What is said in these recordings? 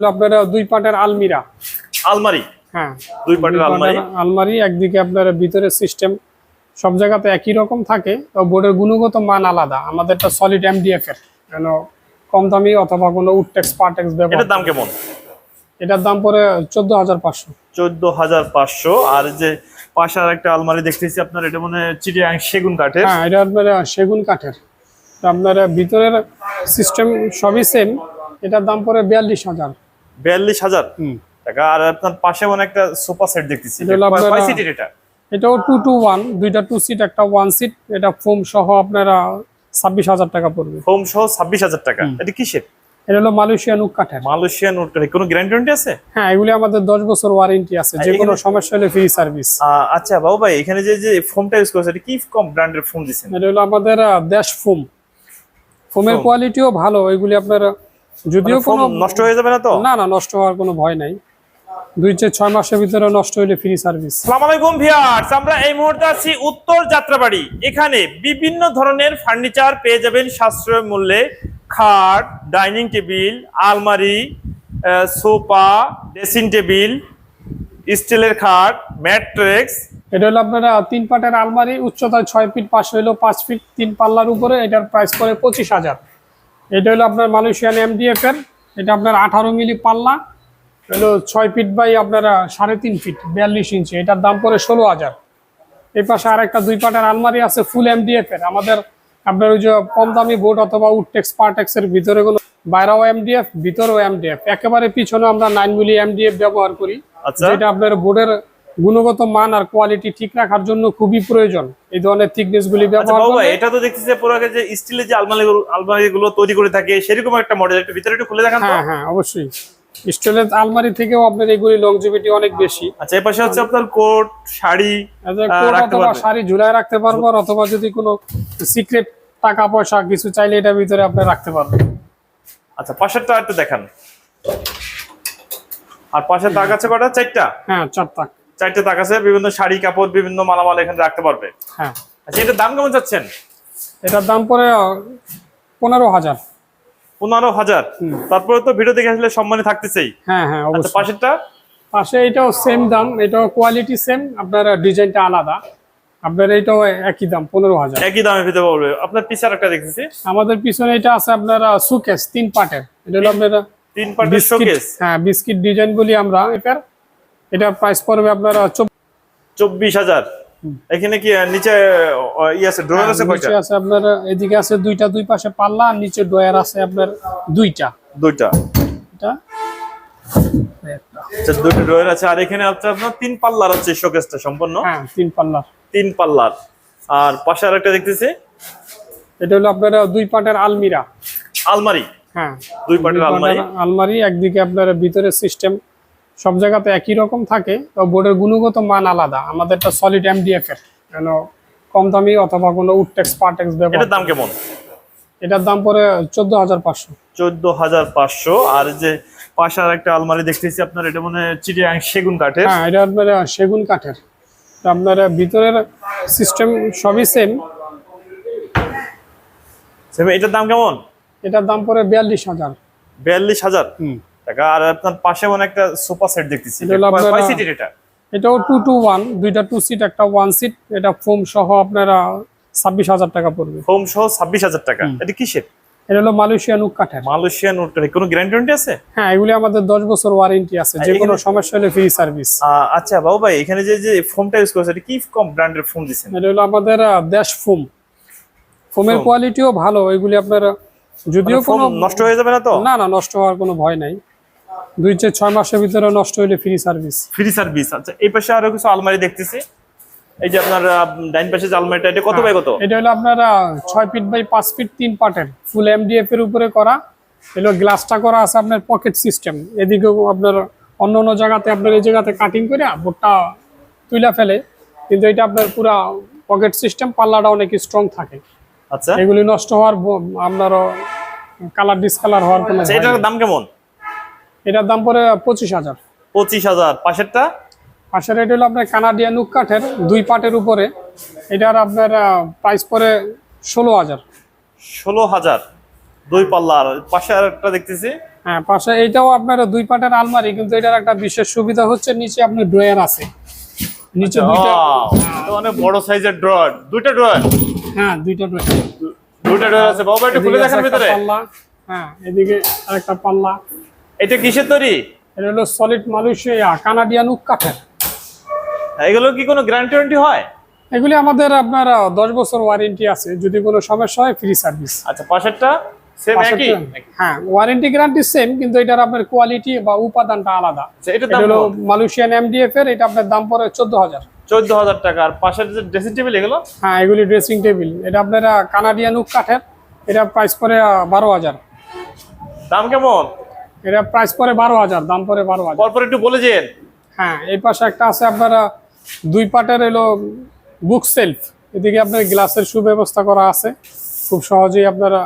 আপনার দুই পাটের আলমিরা। আলমারি? হ্যাঁ। দুই পাটের আলমারি? আলমারি একদিকে আপনার ভিতরে সিস্টেম সব জায়গাতে একই রকম থাকে বোর্ডের গুণগত মান আলাদা। আমাদেরটা সলিড এমডিএফ এর কেন কম দামি অথবা কোনো উডটেক্স পার্টেক্স ব্যবহার এটার দাম কেমন? এটার দাম পড়ে চোদ্দ হাজার পাঁচশো। চোদ্দ হাজার পাঁচশো। আর যে পাশে আর একটা আলমারি দেখতেছি আপনার এটা মনে চিটিয়াং সেগুন কাঠের। হ্যাঁ এটা আপনার সেগুন কাঠের। আপনার ভিতরের সিস্টেম সবই সেম এটার দাম পরে বিয়াল্লিশ হাজার। বিয়াল্লিশ হাজার। টাকা। আর আপনার পাশে মনে একটা সোফা সেট দেখতেছি। এটা এটাও টু টু ওয়ান দুইটা টু সিট একটা ওয়ান সিট এটা ফোম সহ আপনারা ছাব্বিশ হাজার টাকা পড়বে। হোম সহ ছাব্বিশ হাজার টাকা। এটা কিসের? এটা হলো মালয়েশিয়ান উক কাঠের। মালয়েশিয়ান কাঠের। কোনো গ্যারান্টি আছে? হ্যাঁ এগুলি আমাদের দশ বছর ওয়ারেন্টি আছে। যে কোনো সমস্যা হলে ফ্রি সার্ভিস আচ্ছা বাবু ভাই এখানে যে যে ফোমটা ইউজ করছে এটা কি কম ব্র্যান্ডের ফোম দিচ্ছেন? এটা হলো আমাদের দেশ ফোম ফোমের কোয়ালিটিও ভালো। এগুলি আপনার যদিও কোনো নষ্ট হয়ে যাবে না তো? না না নষ্ট হওয়ার কোনো ভয় নাই। দুই থেকে ছয় মাসের ভিতরে নষ্ট হইলে ফ্রি সার্ভিস সালাম আলাইকুম ভিউয়ার্স আমরা এই মুহূর্তে আছি উত্তর যাত্রাবাড়ি। এখানে বিভিন্ন ধরনের ফার্নিচার পেয়ে যাবেন সাশ্রয় মূল্যে। খাট ডাইনিং টেবিল আলমারি সোফা ড্রেসিং টেবিল স্টিলের খাট ম্যাট্রেক্স এটা হলো আপনারা তিন পাটের আলমারি উচ্চতায় ছয় ফিট পাশে হলো পাঁচ ফিট তিন পাল্লার উপরে এটার প্রাইস পড়ে পঁচিশ হাজার। এটা হলো আপনার মালয়েশিয়ান এমডিএফ এর এটা আপনার আঠারো মিলি পাল্লা হলো ছয় ফিট বাই আপনারা সাড়ে তিন ফিট বিয়াল্লিশ ইঞ্চি এটার দাম পড়ে ষোলো হাজার। এই পাশে আর একটা দুই পাটের আলমারি আছে ফুল এমডিএফ এর। আমাদের আপনার ওই যে কম দামি বোর্ড অথবা উডটেক্স পার্টেক্স এর ভিতরে কোনো বাইরেও এমডিএফ ভিতরেও এমডিএফ একেবারে পিছনে আমরা নাইন মিলি এমডিএফ ব্যবহার করি আচ্ছা। যেটা আপনার বোর্ডের গুণগত মান আর কোয়ালিটি ঠিক রাখার জন্য খুবই প্রয়োজন। এই ধরনের থিকনেস গুলি আচ্ছা ব্যবহার বাবু এটা তো দেখতেছি পুরো যে স্টিলের যে আলমারি আলমারি গুলো তৈরি করে থাকে সেরকম একটা মডেল একটু ভিতরে একটু খুলে দেখান তো। হ্যাঁ হ্যাঁ অবশ্যই। স্টিলের আলমারি থেকেও আপনার এগুলি লংজিভিটি অনেক বেশি। আচ্ছা এই পাশে হচ্ছে আপনার কোট শাড়ি অথবা শাড়ি ঝুলায় রাখতে পারব আর অথবা যদি কোনো সিক্রেট টাকা পয়সা কিছু চাইলে এটার ভিতরে আপনি রাখতে পারবেন। আচ্ছা পাশেরটা একটু দেখান। আর পাশে তাক আছে কটা চারটা? হ্যাঁ চারটা চারটে তাক আছে বিভিন্ন শাড়ি কাপড় বিভিন্ন মালামাল এখানে রাখতে পারবে। হ্যাঁ। আচ্ছা এটার দাম কেমন চাচ্ছেন? এটার দাম আহ, পনেরো হাজার। পনেরো হাজার? তারপরে তো ভিডিও দেখে আসলে সম্মানে থাকতেছেই। হ্যাঁ হ্যাঁ আচ্ছা অবশ্যই। পাশেরটা? পাশে এটাও সেম দাম এটাও কোয়ালিটি সেম আপনার ডিজাইনটা আলাদা। আপনার এটাও একই দাম পনেরো হাজার। একই দামে পেতে পারবে আপনার পিছার একটা দেখতেছি। আমাদের পিছনে এটা আছে আপনার সুকেস তিন পার্টের এটা হলো আপনার তিন পার্টের বিস্কিট শোকেস হ্যাঁ বিস্কিট ডিজাইন বলি আমরা এটার। এটার প্রাইস পড়বে আপনার চব্বিশ হাজার। এখানে কি নিচে ই আছে ড্রয়ার আছে কয়টা? আছে আপনার এদিকে আছে দুইটা দুই পাশে পাল্লা আর নিচে ড্রয়ার আছে আপনার দুইটা। দুইটা। এটা। আচ্ছা দুইটা ড্রয়ার আছে আর এখানে হচ্ছে আপনার তিন পাল্লার হচ্ছে শোকেসটা সম্পূর্ণ হ্যাঁ তিন পাল্লা তিন পাল্লার। আর পাশে আর একটা দেখতেছি। এটা হলো আপনার দুই পাটের আলমিরা। আলমারি। হ্যাঁ। দুই পাটের আলমারি। আলমারি একদিকে আপনার ভিতরে সিস্টেম সব জায়গাতে একই রকম থাকে তো বোর্ডের গুণগত মান আলাদা। আমাদেরটা সলিড এমডিএফ এর কেন কম দামি অথবা কোনো উডটেক্স পার্টেক্স ব্যবহার এটার দাম কেমন? এটার দাম পড়ে চোদ্দ হাজার পাঁচশো। চোদ্দ হাজার পাঁচশো আর যে পাশে আর একটা আলমারি দেখতেছি আপনার এটা মনে চিটিয়াং সেগুন কাঠের। হ্যাঁ এটা আপনার সেগুন কাঠের। আপনার ভিতরের সিস্টেম সবই সেম সেম- এটার দাম কেমন? এটার দাম পড়ে বিয়াল্লিশ হাজার। বিয়াল্লিশ হাজার? হুম। টাকা। আর আপনার পাশে মনে একটা সোফা সেট দেখতেছি। এটা কয় সিটের এটা? এটাও টু টু ওয়ান দুইটা টু সিট একটা ওয়ান সিট এটা ফোম সহ আপনারা ছাব্বিশ হাজার টাকা পড়বে। হোম সহ ছাব্বিশ হাজার টাকা। এটা কিসের এটা হলো মালয়েশিয়ান উক কাঠের। মালয়েশিয়ান উড কাঠের। কোনো গ্যারান্টি আছে? হ্যাঁ এগুলি আমাদের দশ বছর ওয়ারেন্টি আছে। যে কোনো সমস্যা হলে ফ্রি সার্ভিস আচ্ছা বাবু ভাই এখানে যে যে ফোমটা ইউজ করছে এটা কি কম ব্র্যান্ডের ফোম দিচ্ছেন? এটা হলো আমাদের দেশ ফোম ফোমের কোয়ালিটিও ভালো এগুলি আপনার যদিও ফোম কোনো নষ্ট হয়ে যাবে না তো? না না নষ্ট হওয়ার কোনো ভয় নাই। দুই থেকে ছয় মাসের ভিতরে নষ্ট হলে ফ্রি সার্ভিস ফ্রি সার্ভিস আচ্ছা। এই পাশে আরও কিছু আলমারি দেখতেছি। এই যে আপনার ডাইন পাশে যে আলমারিটা এটা কত বাই কত? এটা হলো আপনার আহ, ছয় ফিট বাই পাঁচ ফিট তিন পার্টের ফুল এমডিএফ এর উপরে করা। এগুলো গ্লাসটা করা আছে আপনার পকেট সিস্টেম এদিকেও আপনার অন্য অন্য জায়গাতে আপনার এই জায়গাতে কাটিং করে বোর্ডটা তুলে ফেলে। কিন্তু এটা আপনার পুরা পকেট সিস্টেম পাল্লাটা অনেক স্ট্রং থাকে। আচ্ছা। এগুলি নষ্ট হওয়ার আপনার কালার ডিসকালার হওয়ার কোনো আচ্ছা এটার দাম কেমন? এটার দাম পরে পঁচিশ হাজার। পঁচিশ হাজার। পাশেরটা? পাশের এটা হলো আপনার কানাডিয়ান উক কাঠের দুই পাটের উপরে। এটার আপনার প্রাইস পরে ষোলো হাজার। ষোলো হাজার। দুই পাল্লা আর পাশে আর একটা দেখতেছি। হ্যাঁ পাশে এইটাও আপনার দুই পাটের আলমারি কিন্তু এটার একটা বিশেষ সুবিধা হচ্ছে নিচে আপনার ড্রয়ার আছে। নিচে দুইটা Wow, অনেক বড় সাইজের ড্রয়ার। দুইটা ড্রয়ার? হ্যাঁ দুইটা ড্রয়ার দুইটা ড্রয়ার আছে। বাবা একটু খুলে দেখেন ভিতরে। পাল্লা। হ্যাঁ এদিকে আরেকটা পাল্লা। এটা কিসের তৈরি? এটা হলো সলিড মালয়েশিয়া কানাডিয়ান উক কাঠের। এগুলো কি কোনো গ্যারান্টি ওয়ারেন্টি হয়? এগুলি আমাদের আপনার আহ, দশ বছর ওয়ারেন্টি আছে। যদি কোনো সমস্যা হয় ফ্রি সার্ভিস আচ্ছা পাশেরটা সেম একই? হ্যাঁ ওয়ারেন্টি গ্যারান্টি সেম কিন্তু এটার আপনার কোয়ালিটি বা উপাদানটা আলাদা। আচ্ছা এটা হলো মালয়েশিয়ান এমডিএফ এর এটা আপনার দাম পড়ে চোদ্দ হাজার। চোদ্দ হাজার টাকা। আর পাশের যে ড্রেসিং টেবিল এগুলো? হ্যাঁ এগুলি ড্রেসিং টেবিল এটা আপনার কানাডিয়ান উক কাঠের এটা প্রাইস পড়ে বারো হাজার। দাম কেমন? এটা প্রাইস পরে বারো হাজার দাম পরে বারো হাজার। পরপর একটু বলে যেন। হ্যাঁ এই পাশে একটা আছে আপনারা দুই পাটের এলো বুক সেলফ এদিকে আপনার গ্লাসের সুব্যবস্থা করা আছে। খুব সহজেই আপনারা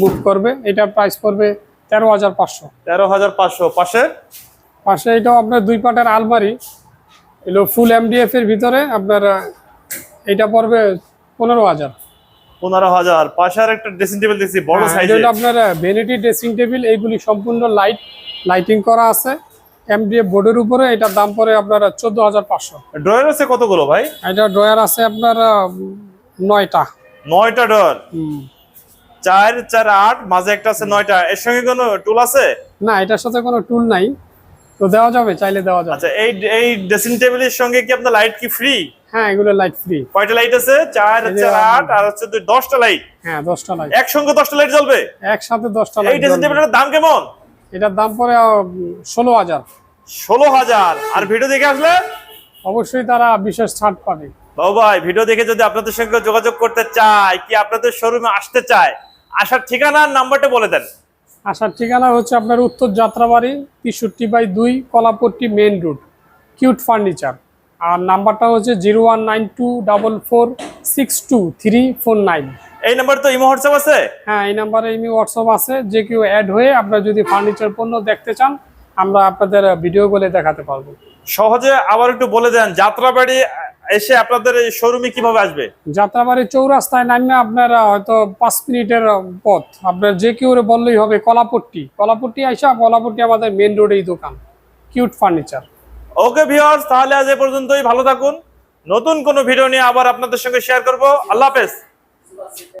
মুভ করবে। এটার প্রাইস পড়বে তেরো হাজার পাঁচশো। তেরো হাজার পাঁচশো। পাশে? পাশে এটাও আপনার দুই পাটের আলমারি। এলো ফুল এমডিএফ এর ভিতরে আপনার এটা পড়বে পনেরো হাজার। পনেরো হাজার। পাশে আর একটা ড্রেসিং টেবিল দেখছি বড় হ্যাঁ, এটা আপনার ভ্যানিটি ড্রেসিং টেবিল এইগুলি সম্পূর্ণ লাইট লাইটিং করা আছে। এমডিএফ বোর্ডের উপরে এটার দাম পড়ে আপনার চোদ্দ হাজার পাঁচশো। ড্রয়ার আছে কতগুলো ভাই? এটা ড্রয়ার আছে আপনার নয়টা। নয়টা ড্রয়ার হুম। চার চার আট মাঝে একটা আছে নয়টা। এর সঙ্গে কোনো টুল আছে? না এটার সাথে কোনো টুল নাই। তো দেওয়া যাবে চাইলে দেওয়া যাবে। আচ্ছা এই এই ড্রেসিং টেবিলের সঙ্গে কি আপনার লাইট কি ফ্রি হ্যাঁ এগুলো লাইট ফ্রি কয়টা লাইট আছে? চার এই যে চার আমার- আট আর হচ্ছে দুই দশটা লাইট হ্যাঁ দশটা লাইট একসঙ্গে দশটা লাইট জ্বলবে? একসাথে দশটা এই লাইট ড্রেসিং টেবিলের দাম কেমন? এটার দাম পড়ে ষোলো হাজার। ষোলো হাজার। আর ভিডিও দেখে আসলে? অবশ্যই তারা বিশেষ ছাড় পাবে। বাবু ভাই ভিডিও দেখে যদি আপনাদের সঙ্গে যোগাযোগ করতে চায় কি আপনাদের শোরুমে আসতে চায় আসার ঠিকানা নাম্বারটা বলে দেন। আসার ঠিকানা হচ্ছে আপনার উত্তর যাত্রাবাড়ি তেষট্টি বাই দুই Kalapatti main road cute furniture. আর নাম্বারটা হচ্ছে zero one nine two double four six two three four nine. এই নাম্বার তো ইমো হোয়াটসঅ্যাপ আছে? হ্যাঁ এই নাম্বারে এমনি হোয়াটসঅ্যাপ আছে। যে কেউ অ্যাড হয়ে আপনারা যদি ফার্নিচার পণ্য দেখতে চান আমরা আপনাদের ভিডিও বলে দেখাতে পারব। সহজে আবার একটু বলে দেন যাত্রাবাড়ি এসে আপনাদের এই শোরুমে কীভাবে আসবে? যাত্রাবাড়ি চৌরাস্তায় নামলে আপনারা হয়তো পাঁচ মিনিটের পথ। আপনার যে কেউ বললেই হবে কলাপট্টি। কলাপট্টি আইসা কলাপট্টি আমাদের মেন রোডেই দোকান। কিউট ফার্নিচার ওকে ভিউয়ার্স তাহলে আজ এ পর্যন্তই। ভালো থাকুন। নতুন কোনো ভিডিও নিয়ে আবার আপনাদের সঙ্গে শেয়ার করব। আল্লাহ হাফেজ।